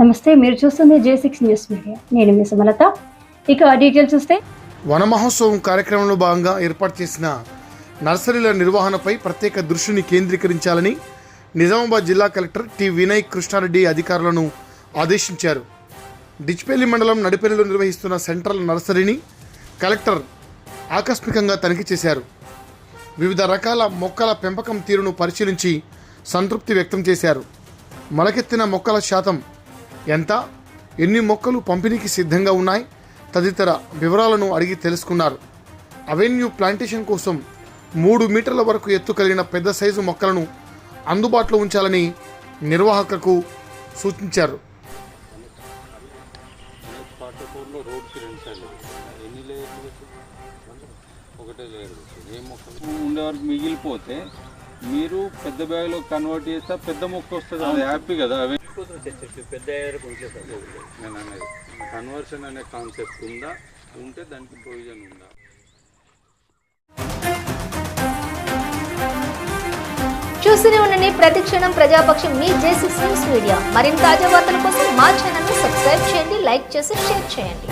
నమస్తే మీరు చూస్తుంది జే సిక్స్ న్యూస్ మీడియా నేను మీ సుమలత. ఇక డీటెయిల్ చూస్తే వన మహోత్సవం కార్యక్రమంలో భాగంగా ఏర్పాటు చేసిన నర్సరీల నిర్వహణపై ప్రత్యేక దృష్టిని కేంద్రీకరించాలని నిజామాబాద్ జిల్లా కలెక్టర్ టి వినయ్ కృష్ణారెడ్డి అధికారులను ఆదేశించారు. డిచ్పేలి మండలం నడిపెల్లిలో నిర్వహిస్తున్న సెంట్రల్ నర్సరీని కలెక్టర్ ఆకస్మికంగా తనిఖీ చేశారు. వివిధ రకాల మొక్కల పెంపకం తీరును పరిశీలించి సంతృప్తి వ్యక్తం చేశారు. మొలకెత్తిన మొక్కల శాతం ఎంత? ఎన్ని మొక్కలు పంపిణీకి సిద్ధంగా ఉన్నాయి? తదితర వివరాలను అడిగి తెలుసుకున్నారు. అవెన్యూ ప్లాంటేషన్ కోసం మూడు మీటర్ల వరకు ఎత్తు కలిగిన పెద్ద సైజు మొక్కలను అందుబాటులో ఉంచాలని నిర్వాహకులకు సూచించారు. మిగిలిపోతే మీరు పెద్ద బ్యాగ్లో కన్వర్ట్ చేస్తే పెద్ద మొక్క వస్తుంది అది హ్యాపీ కదా? అవి పెద్ద నేను అనేది కన్వర్షన్ అనే కాన్సెప్ట్ ఉందా? ఉంటే దానికి ప్రొవిజన్ ఉందా? చూస్తూనే ఉండండి ప్రతి క్షణం ప్రజాపక్షం మీ జేసిక్స్ న్యూస్ మీడియా మరిన్ని తాజా వార్తల కోసం మా ఛానల్ సబ్స్క్రైబ్ చేయండి లైక్ చేసి షేర్ చేయండి.